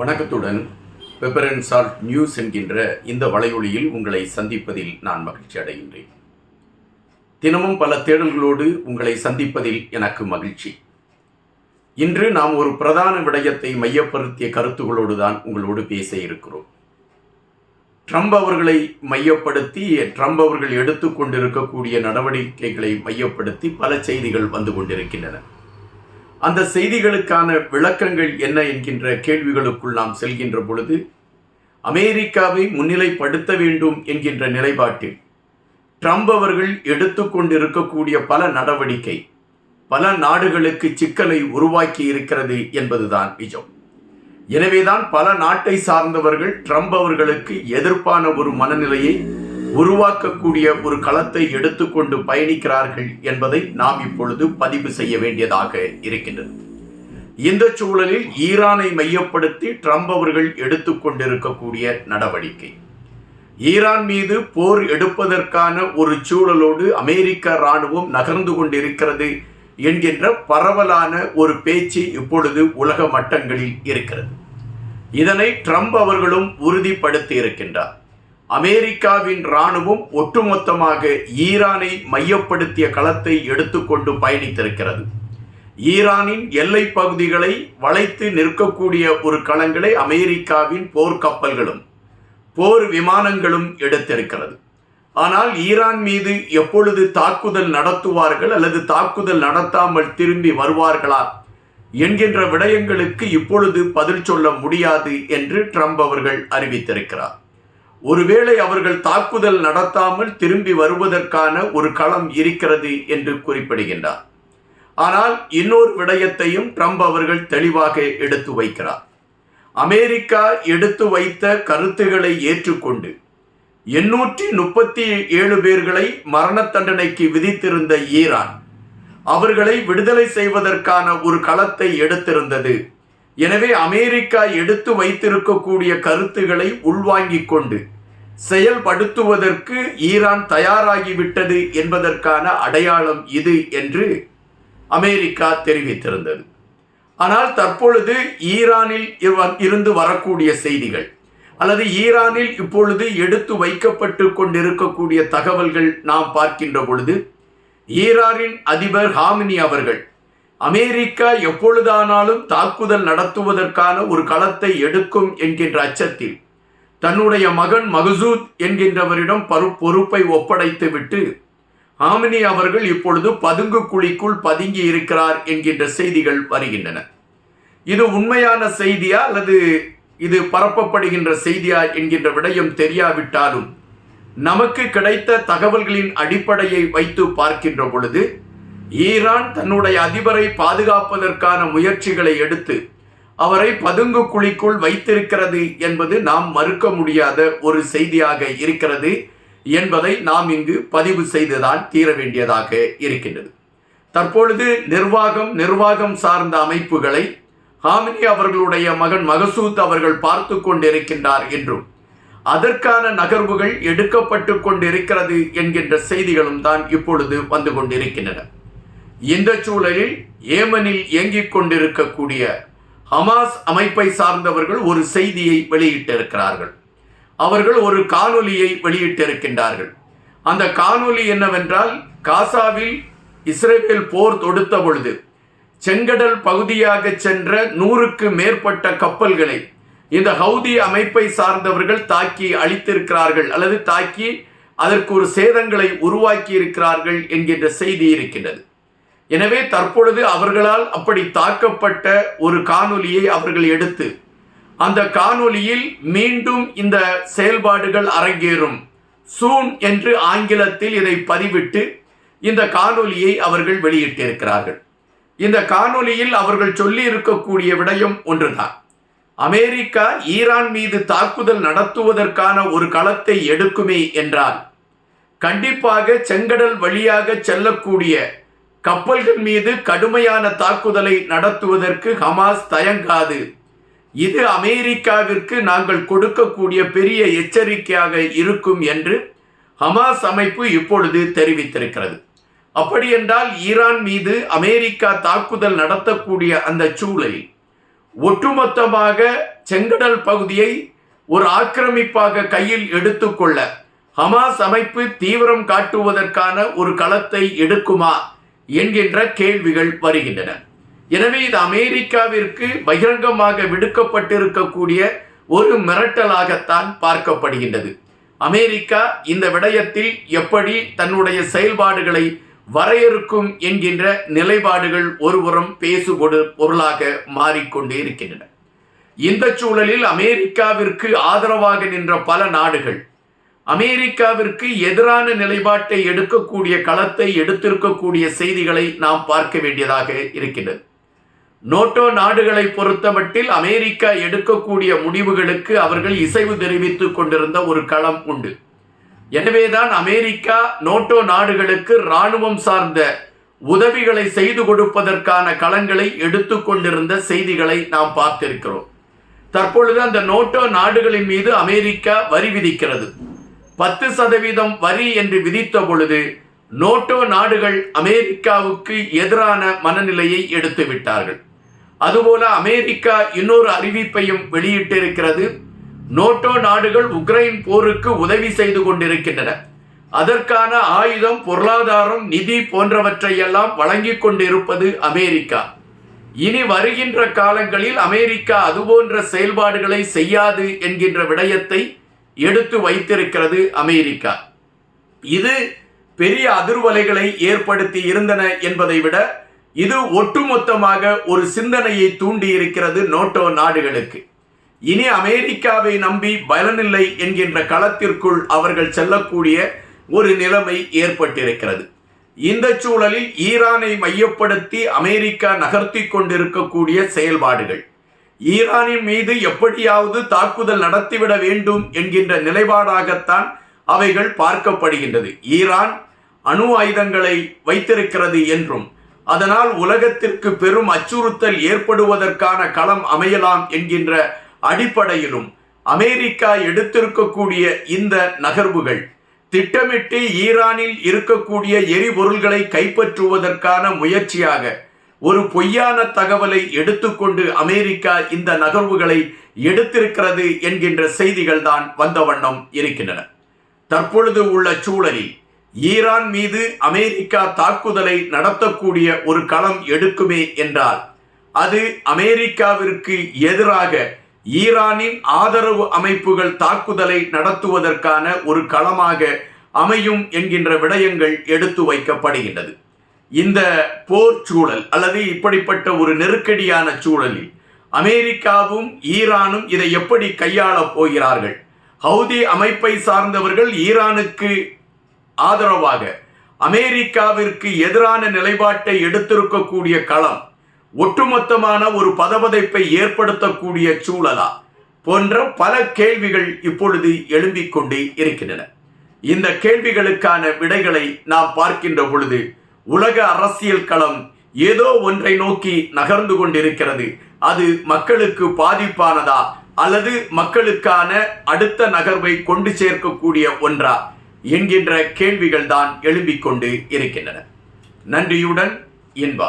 வணக்கத்துடன் pepper and salt news என்கின்ற இந்த வலையொலியில் உங்களை சந்திப்பதில் நான் மகிழ்ச்சி அடைகின்றேன். தினமும் பல தேடல்களோடு உங்களை சந்திப்பதில் எனக்கு மகிழ்ச்சி. இன்று நாம் ஒரு பிரதான விடயத்தை மையப்படுத்திய கருத்துகளோடு தான் உங்களோடு பேச இருக்கிறோம். ட்ரம்ப் அவர்களை மையப்படுத்தி ட்ரம்ப் அவர்கள் எடுத்துக்கொண்டிருக்கக்கூடிய நடவடிக்கைகளை மையப்படுத்தி பல செய்திகள் வந்து கொண்டிருக்கின்றன. அந்த செய்திகளுக்கான விளக்கங்கள் என்ன என்கின்ற கேள்விகளுக்குள் நாம் செல்கின்ற பொழுது அமெரிக்காவை முன்னிலைப்படுத்த வேண்டும் என்கின்ற நிலைப்பாட்டில் ட்ரம்ப் அவர்கள் எடுத்துக்கொண்டிருக்கக்கூடிய பல நடவடிக்கை பல நாடுகளுக்கு சிக்கலை உருவாக்கி இருக்கிறது என்பதுதான் நிஜம். எனவேதான் பல நாட்டை சார்ந்தவர்கள் ட்ரம்ப் அவர்களுக்கு எதிர்ப்பான ஒரு மனநிலையை உருவாக்கக்கூடிய ஒரு களத்தை எடுத்துக்கொண்டு பயணிக்கிறார்கள் என்பதை நாம் இப்பொழுது பதிவு செய்ய வேண்டியதாக இருக்கின்றது. இந்த சூழலில் ஈரானை மையப்படுத்தி ட்ரம்ப் அவர்கள் எடுத்துக்கொண்டிருக்கக்கூடிய நடவடிக்கை. ஈரான் மீது போர் எடுப்பதற்கான ஒரு சூழலோடு அமெரிக்க இராணுவம் நகர்ந்து கொண்டிருக்கிறது என்கின்ற பரவலான ஒரு பேச்சு இப்பொழுது உலக மட்டங்களில் இருக்கிறது. இதனை ட்ரம்ப் அவர்களும் உறுதிப்படுத்தி இருக்கின்றார். அமெரிக்காவின் இராணுவம் ஒட்டுமொத்தமாக ஈரானை மையப்படுத்திய களத்தை எடுத்துக்கொண்டு பயணித்திருக்கிறது. ஈரானின் எல்லை பகுதிகளை வளைத்து நிற்கக்கூடிய ஒரு களங்களை அமெரிக்காவின் போர்க்கப்பல்களும் போர் விமானங்களும் எடுத்திருக்கிறது. ஆனால் ஈரான் மீது எப்பொழுது தாக்குதல் நடத்துவார்கள் அல்லது தாக்குதல் நடத்தாமல் திரும்பி வருவார்களா என்கின்ற விடயங்களுக்கு இப்பொழுது பதில் சொல்ல முடியாது என்று ட்ரம்ப் அவர்கள் அறிவித்திருக்கிறார். ஒருவேளை அவர்கள் தாக்குதல் நடத்தாமல் திரும்பி வருவதற்கான ஒரு களம் இருக்கிறது என்று குறிப்பிடுகின்றார். ஆனால் இன்னொரு விடயத்தையும் ட்ரம்ப் அவர்கள் தெளிவாக எடுத்து வைக்கிறார். அமெரிக்கா எடுத்து வைத்த கருத்துக்களை ஏற்றுக்கொண்டு எண்ணூற்றி முப்பத்தி ஏழு பேர்களை மரண தண்டனைக்கு விதித்திருந்த ஈரான் அவர்களை விடுதலை செய்வதற்கான ஒரு களத்தை எடுத்திருந்தது எனவே அமெரிக்கா எடுத்து வைத்திருக்கக்கூடிய கருத்துக்களை உள்வாங்கிக் கொண்டு செயல்படுத்துவதற்கு ஈரான் தயாராகிவிட்டது என்பதற்கான அடையாளம் இது என்று அமெரிக்கா தெரிவித்திருந்தது. ஆனால் தற்பொழுது ஈரானில் இருந்து வரக்கூடிய செய்திகள் அல்லது ஈரானில் இப்பொழுது எடுத்து வைக்கப்பட்டு கொண்டிருக்கக்கூடிய தகவல்கள் நாம் பார்க்கின்ற பொழுது ஈரானின் அதிபர் ஹாமினி அவர்கள் அமெரிக்கா எப்பொழுதானாலும் தாக்குதல் நடத்துவதற்கான ஒரு களத்தை எடுக்கும் என்கின்ற அச்சத்தில் தன்னுடைய மகன் மகசூத் என்கின்றவரிடம் பரு பொறுப்பை ஒப்படைத்து விட்டு ஆமினி அவர்கள் இப்பொழுது பதுங்கு குழிக்குள் பதுங்கி இருக்கிறார் என்கின்ற செய்திகள் வருகின்றன. இது உண்மையான செய்தியா அல்லது இது பரப்பப்படுகின்ற செய்தியா என்கின்ற விடயம் தெரியாவிட்டாலும் நமக்கு கிடைத்த தகவல்களின் அடிப்படையை வைத்து பார்க்கின்ற பொழுது ஈரான் தன்னுடைய அதிபரை பாதுகாப்பதற்கான முயற்சிகளை எடுத்து அவரை பதுங்கு குழிக்குள் வைத்திருக்கிறது என்பது நாம் மறுக்க முடியாத ஒரு செய்தியாக இருக்கிறது என்பதை நாம் இங்கு பதிவு செய்துதான் தீர வேண்டியதாக இருக்கின்றது. தற்பொழுது நிர்வாகம் நிர்வாகம் சார்ந்த அமைப்புகளை ஹாமினி அவர்களுடைய மகன் மகசூத் அவர்கள் பார்த்து கொண்டிருக்கின்றார் என்றும் அதற்கான நகர்வுகள் எடுக்கப்பட்டு கொண்டிருக்கிறது என்கின்ற செய்திகளும் தான் இப்பொழுது வந்து கொண்டிருக்கின்றன. இந்த சூழலில் ஏமனில் இயங்கிக் கொண்டிருக்கக்கூடிய ஹமாஸ் அமைப்பை சார்ந்தவர்கள் ஒரு செய்தியை வெளியிட்டிருக்கிறார்கள். அவர்கள் ஒரு காணொலியை வெளியிட்டிருக்கின்றார்கள். அந்த காணொலி என்னவென்றால் காசாவில் இஸ்ரேல் போர் தொடுத்த பொழுது செங்கடல் பகுதியாக சென்ற நூறுக்கு மேற்பட்ட கப்பல்களை இந்த ஹவுதி அமைப்பை சார்ந்தவர்கள் தாக்கி அழித்திருக்கிறார்கள் அல்லது தாக்கி அதற்கு ஒரு சேதங்களை உருவாக்கி இருக்கிறார்கள் என்கின்ற செய்தி இருக்கின்றது. எனவே தற்பொழுது அவர்களால் அப்படி தாக்கப்பட்ட ஒரு காணொலியை அவர்கள் எடுத்து அந்த காணொலியில் மீண்டும் இந்த செயல்பாடுகள் அரங்கேறும். சூன் என்று ஆங்கிலத்தில் இதை பதிவிட்டு இந்த காணொலியை அவர்கள் வெளியிட்டிருக்கிறார்கள். இந்த காணொலியில் அவர்கள் சொல்லி இருக்கக்கூடிய விடயம் ஒன்றுதான். அமெரிக்கா ஈரான் மீது தாக்குதல் நடத்துவதற்கான ஒரு களத்தை எடுக்குமே என்றால் கண்டிப்பாக செங்கடல் வழியாக செல்லக்கூடிய கப்பல்கள் மீது கடுமையான தாக்குதலை நடத்துவதற்கு ஹமாஸ் தயங்காது. இது அமெரிக்காவிற்கு நாங்கள் கொடுக்கக்கூடிய பெரிய எச்சரிக்கையாக இருக்கும் என்று ஹமாஸ் அமைப்பு இப்பொழுது தெரிவித்திருக்கிறது. அப்படியென்றால் ஈரான் மீது அமெரிக்கா தாக்குதல் நடத்தக்கூடிய அந்த சூழலில் ஒட்டுமொத்தமாக செங்கடல் பகுதியை ஒரு ஆக்கிரமிப்பாக கையில் எடுத்துக்கொள்ள ஹமாஸ் அமைப்பு தீவிரம் காட்டுவதற்கான ஒரு களத்தை எடுக்குமா? என்கின்ற கேள்விகள் வருகின்றன. எனவே இது அமெரிக்காவிற்கு பகிரங்கமாக விடுக்கப்பட்டிருக்கக்கூடிய ஒரு மிரட்டலாகத்தான் பார்க்கப்படுகின்றது. அமெரிக்கா இந்த விடயத்தில் எப்படி தன்னுடைய செயல்பாடுகளை வரையறுக்கும் என்கின்ற நிலைப்பாடுகள் ஒருபுறம் பேசுகொடு பொருளாக மாறிக்கொண்டே இருக்கின்றன. இந்த சூழலில் அமெரிக்காவிற்கு ஆதரவாக நின்ற பல நாடுகள் அமெரிக்காவிற்கு எதிரான நிலைப்பாட்டை எடுக்கக்கூடிய களத்தை எடுத்திருக்கக்கூடிய செய்திகளை நாம் பார்க்க வேண்டியதாக இருக்கின்றது. நோட்டோ நாடுகளை பொறுத்தமட்டில் அமெரிக்கா எடுக்கக்கூடிய முடிவுகளுக்கு அவர்கள் இசைவு தெரிவித்துக் கொண்டிருந்த ஒரு களம் உண்டு. எனவேதான் அமெரிக்கா நோட்டோ நாடுகளுக்கு இராணுவம் சார்ந்த உதவிகளை செய்து கொடுப்பதற்கான களங்களை எடுத்துக்கொண்டிருந்த செய்திகளை நாம் பார்த்திருக்கிறோம். தற்பொழுது அந்த நோட்டோ நாடுகளின் மீது அமெரிக்கா வரி விதிக்கிறது. பத்து சதவீதம் வரி என்று விதித்த பொழுது நோட்டோ நாடுகள் அமெரிக்காவுக்கு எதிரான மனநிலையை எடுத்து விட்டார்கள். அதுபோல அமெரிக்கா இன்னொரு அறிவிப்பையும் வெளியிட்டிருக்கிறது. நோட்டோ நாடுகள் உக்ரைன் போருக்கு உதவி செய்து கொண்டிருக்கின்றன. அதற்கான ஆயுதம் பொருளாதாரம் நிதி போன்றவற்றையெல்லாம் வழங்கிக் கொண்டிருப்பது அமெரிக்கா. இனி வருகின்ற காலங்களில் அமெரிக்கா அதுபோன்ற செயல்பாடுகளை செய்யாது என்கின்ற விடயத்தை எடுத்து வைத்திருக்கிறது அமெரிக்கா. இது பெரிய அதிர்வலைகளை ஏற்படுத்தி இருந்தன என்பதை விட இது ஒட்டுமொத்தமாக ஒரு சிந்தனையை தூண்டி இருக்கிறது நோட்டோ நாடுகளுக்கு. இனி அமெரிக்காவை நம்பி பலனில்லை என்கின்ற களத்திற்குள் அவர்கள் செல்லக்கூடிய ஒரு நிலைமை ஏற்பட்டிருக்கிறது. இந்த சூழலில் ஈரானை மையப்படுத்தி அமெரிக்கா நகர்த்தி கொண்டிருக்கக்கூடிய செயல்பாடுகள். ஈரானின் மீது எப்படியாவது தாக்குதல் நடத்திவிட வேண்டும் என்கின்ற நிலைப்பாடாகத்தான் அவைகள் பார்க்கப்படுகின்றது. ஈரான் அணு ஆயுதங்களை வைத்திருக்கிறது என்றும் அதனால் உலகத்திற்கு பெரும் அச்சுறுத்தல் ஏற்படுவதற்கான களம் அமையலாம் என்கின்ற அடிப்படையிலும் அமெரிக்கா எடுத்திருக்கக்கூடிய இந்த நகர்வுகள் திட்டமிட்டு ஈரானில் இருக்கக்கூடிய எரிபொருள்களை கைப்பற்றுவதற்கான முயற்சியாக ஒரு பொய்யான தகவலை எடுத்துக்கொண்டு அமெரிக்கா இந்த நகர்வுகளை எடுத்திருக்கிறது என்கின்ற செய்திகள் தான் வந்த வண்ணம் இருக்கின்றன. தற்பொழுது உள்ள சூழலில் ஈரான் மீது அமெரிக்கா தாக்குதலை நடத்தக்கூடிய ஒரு களம் எடுக்குமே என்றால் அது அமெரிக்காவிற்கு எதிராக ஈரானின் ஆதரவு அமைப்புகள் தாக்குதலை நடத்துவதற்கான ஒரு களமாக அமையும் என்கின்ற விடயங்கள் எடுத்து வைக்கப்படுகின்றது. இந்த போர் சூழல் அல்லது இப்படிப்பட்ட ஒரு நெருக்கடியான சூழலில் அமெரிக்காவும் ஈரானும் இதை எப்படி கையாளப் போகிறார்கள்? ஹவுதி அமைப்பை சார்ந்தவர்கள் ஈரானுக்கு ஆதரவாக அமெரிக்காவிற்கு எதிரான நிலைப்பாட்டை எடுத்திருக்கக்கூடிய களம் ஒட்டுமொத்தமான ஒரு பதபதைப்பை ஏற்படுத்தக்கூடிய சூழலா போன்ற பல கேள்விகள் இப்பொழுது எழும்பிக் கொண்டே இருக்கின்றன. இந்த கேள்விகளுக்கான விடைகளை நாம் பார்க்கின்ற பொழுது உலக அரசியல் களம் ஏதோ ஒன்றை நோக்கி நகர்ந்து கொண்டிருக்கிறது. அது மக்களுக்கு பாதிப்பானதா? அல்லது மக்களுக்கான அடுத்த நகர்வை கொண்டு சேர்க்கக்கூடிய ஒன்றா? என்கின்ற கேள்விகள் தான் எழும்பிக் கொண்டு இருக்கின்றன. நன்றியுடன் இன்பா.